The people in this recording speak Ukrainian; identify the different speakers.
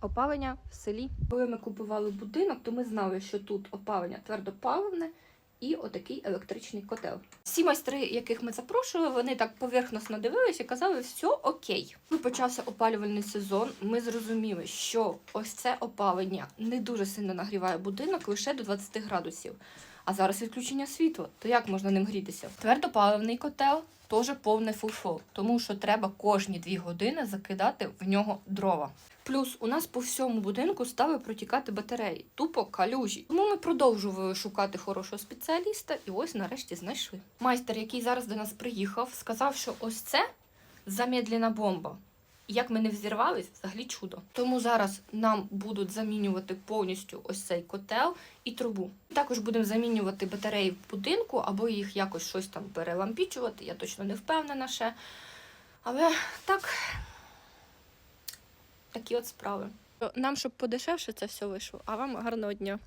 Speaker 1: опалення в селі. Коли ми купували будинок, то ми знали, що тут опалення твердопаливне і отакий електричний котел. Всі майстри, яких ми запрошували, вони так поверхносно дивилися і казали, все окей. Коли почався опалювальний сезон, ми зрозуміли, що ось це опалення не дуже сильно нагріває будинок лише до 20 градусів. А зараз відключення світла, то як можна ним грітися? Твердопаливний котел теж повне фуфо, тому що треба кожні дві години закидати в нього дрова. Плюс у нас по всьому будинку стали протікати батареї, тупо калюжі. Тому ми продовжували шукати хорошого спеціаліста, і ось нарешті знайшли. Майстер, який зараз до нас приїхав, сказав, що ось це замедлена бомба. Як ми не взірвались, взагалі чудо. Тому зараз нам будуть замінювати повністю ось цей котел і трубу. Також будемо замінювати батареї в будинку або їх якось щось там перелампічувати. Я точно не впевнена ще. Але так, такі от справи. Нам, щоб подешевше це все вийшло, а вам гарного дня.